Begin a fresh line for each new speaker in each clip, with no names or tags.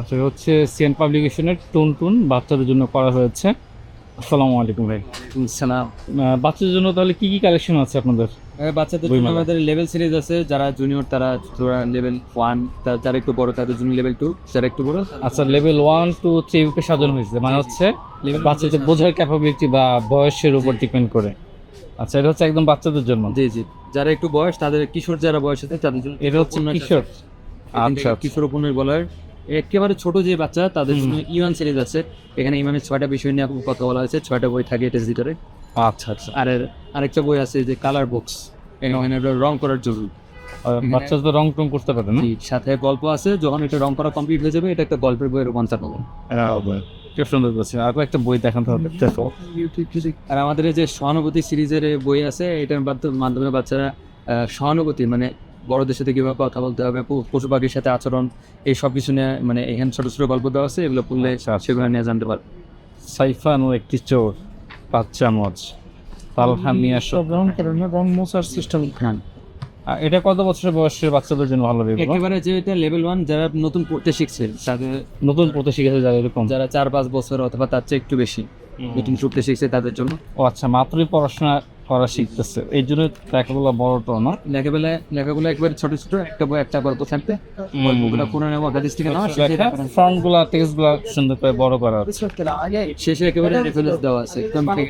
আচ্ছা হচ্ছে সিএন পাবলিকেশনের টুন টুন বাচ্চাদের জন্য করা হয়েছে। আসসালামু আলাইকুম ভাই।
সালাম
বাচ্চাদের জন্য তাহলে কি কি কালেকশন আছে আপনাদের?
বাচ্চাদের জন্য আমাদের লেভেল সিরিজ আছে যারা জুনিয়র তারা লেভেল ওয়ান যারা একটু বড় তাদের জন্য লেভেল টু যারা একটু বড়।
আচ্ছা লেভেল ওয়ান টু থ্রি কে সাজানো হয়েছে মানে হচ্ছে বাচ্চাদের বোঝার ক্যাপাবিলিটি বা বয়সের উপর ডিপেন্ড করে। আচ্ছা এটা হচ্ছে একদম বাচ্চাদের জন্য।
জি জি। যারা একটু বয়স তাদের কিশোর যারা বয়স আছে তাদের জন্য
এটা হচ্ছে কিশোর।
আছে।
আচ্ছা আচ্ছা।
কিশোর উপন্যাস একেবারে ছোট যে বাচ্চা তাদের জন্য ইমান সিরিজ আছে। এখানে ইমানের ছয়টা বিষয় নিয়ে কথা বলা হয়েছে ছয়টা বই থাকে টেস্ট ভিতরে।
আচ্ছা আচ্ছা।
আর আরেকটা বই আছে যে কালার বক্স এখানে রং করার জরুরি।
আর বাচ্চাদের তো রং টং করতে পারে না?
সাথে গল্প আছে যখন এটা রং করা কমপ্লিট হয়ে যাবে এটা একটা গল্পের বইয়ের রূপান্তর হবে।
খুব সুন্দর করছে আর একটা বই দেখাতে হবে দেখো।
আর আমাদের যে সহানুভূতি সিরিজের বই আছে এটার মাধ্য- মাধ্যমে বাচ্চারা সহানুভূতি মানে বড়দের সাথে কীভাবে কথা বলতে হবে পশু- পাখির সাথে আচরণ এই সব কিছু নিয়ে মানে এখানে ছোট ছোট গল্প দেওয়া আছে এগুলো পড়লে সেগুলো নিয়ে জানতে পারবে।
সাইফান ও একটি চোর পাঁচ চামচ তালহা মিয়া সব রং করে রং মোছার সিস্টেম এটা কত বছরের বয়সের বাচ্চাদের জন্য ভালো হবে
একেবারে যে এটা লেভেল ওয়ান যারা নতুন পড়তে শিখছে তাদের
নতুন পড়তে শিখেছে যারা এরকম।
যারা চার পাঁচ বছর অথবা তার চেয়ে একটু বেশি। নতুন পড়তে শিখছে তাদের জন্য।
ও আচ্ছা মাত্রই পড়াশোনা করা শিখতেছে। এই জন্য লেখাগুলো বড়টো না?
লেখাবেলা লেখাগুলো একবারে ছোট ছোট একটা বই একটা গল্প থাকবে। গল্পগুলো কোনো নেওয়া গাদিস থেকে
লেখা ফর্মগুলা টেক্সটগুলা সুন্দর করে বড় করা
শেষে একেবারে রেফারেন্স দেওয়া আছে একদম ঠিক।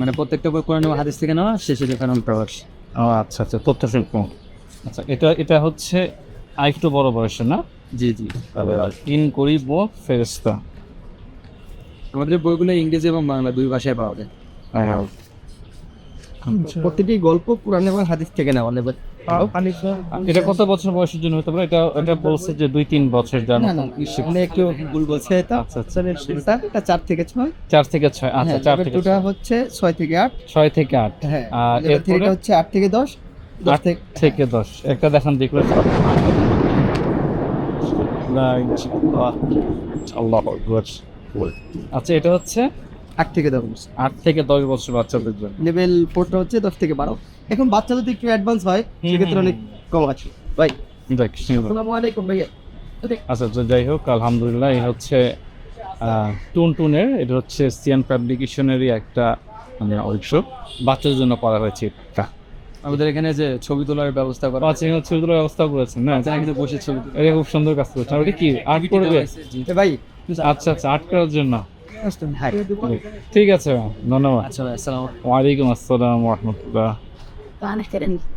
মানে প্রত্যেকটা বই করে নেওয়া হাদিস থেকে নেওয়া শেষে রেফারেন্স প্রকাশ
ও আচ্ছা আচ্ছা তথ্য শিল্প আচ্ছা এটা এটা হচ্ছে আরেকটু বড় বয়সে না?
জি জি।
ইন করিব ফেরেস্তা
আমাদের বইগুলো ইংরেজি এবং বাংলা দুই ভাষায় পাওয়া যায়।
প্রতিটি গল্প পুরাণ এবং হাদিস থেকে নেওয়া নেবে
এটা কত বছর বয়সের জন্য হতে পারে? এটা এটা বলছে যে দুই তিন বছর জানো
না না মানে একটু ভুল বলছে এটা।
আচ্ছা আচ্ছা।
এটা চার থেকে ছয়।
চার থেকে ছয় আচ্ছা
হ্যাঁ,
চার থেকে
two টা
ছয়।
হচ্ছে ছয় থেকে আট।
ছয় থেকে আট।
হ্যাঁ
আর এরপরে?
হচ্ছে আট থেকে দশ।
আট
থেকে
দশ। একটা দেখান দেখলে আল্লাহ আচ্ছা এটা হচ্ছে?
আট থেকে দশ বছর।
আট থেকে দশ বছর বাচ্চাদের জন্য
লেভেল ফোরটা হচ্ছে দশ থেকে বারো। এখন বাচ্চা যদি একটু অ্যাডভান্স হয় সেক্ষেত্রে অনেক কম আছে। ভাই আসসালামু আলাইকুম ভাইয়া।
আচ্ছা যাই হোক আলহামদুলিল্লাহ এই হচ্ছে আহ, টুন টুনের এটা হচ্ছে সিয়ান পাবলিকেশনেরই একটা মানে অংশ বাচ্চাদের জন্য করা হয়েছে এটা।
আমাদের এখানে যে ছবি তোলার ব্যবস্থা করা
আচ্ছা এখানে ছবি তোলার ব্যবস্থা করেছেন না?
বাচ্চারা কিন্তু বসে ছবি
এটা খুব সুন্দর কাজ করেছেন। ওটা কি? আর্ট করবে।
ভাই
আচ্ছা আচ্ছা আটকার জন্য।
হ্যাঁ।
ঠিক আছে ধন্যবাদ।
আচ্ছা ভাই, আসসালামু আলাইকুম।
ওয়ালাইকুম আসসালাম রহমতুল্লাহ।